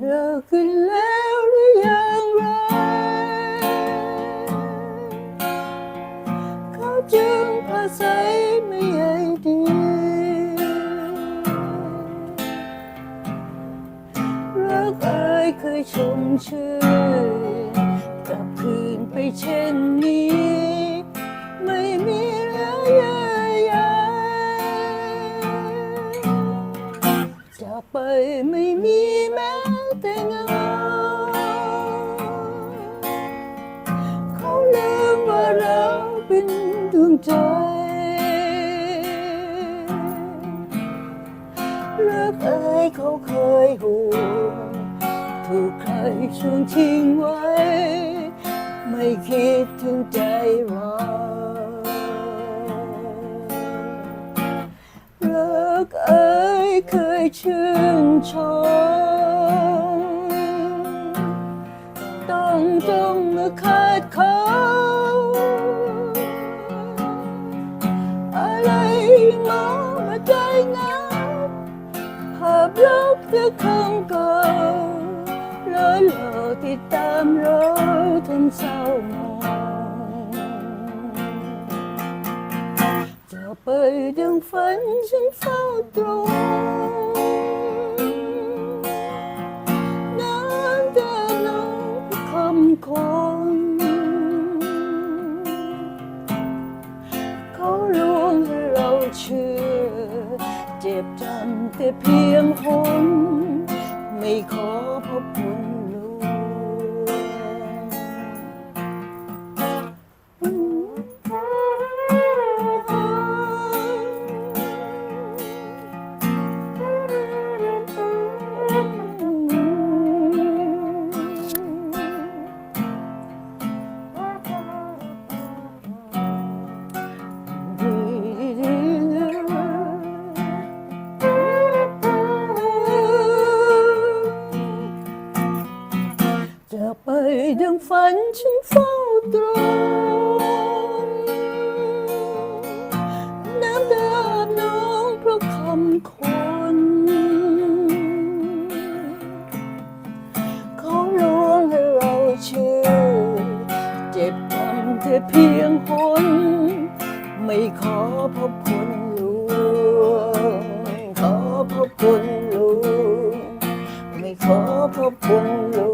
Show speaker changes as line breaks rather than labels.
เลิกขึ้นแล้วหรือยังไรเขาจึงพาใสไม่ใยดีรักเอ่ยเคยชมชื่นกลับคืนไปเช่นนี้ จากไปไม่มีแม้แต่เงาเขาลืมว่าเราเป็นดวงใจรักเอ่ยเขาเคยห่วงถูกใครช่วงทิ้งไว้ ไม่คิดถึงใจเรา ชื่นชมต้องต้องมื่อขาดเขาอะไรมองมาใจงับภาพลบคือคำเก่าแล้วหลอกติดตามเราทำเศร้าหมองจะไปดังฝันฉันเฝ้าตรง แต่เพียงคน ไม่ขอพบคุณ ดังฝันฉันเฝ้าตรองน้ำตาน้องเพราะคำคน เขาลวงให้เราเชื่อ เจ็บจำแต่เพียงหนไม่ขอพบคนลวงขอพบคนลวงไม่ขอพบคนลวง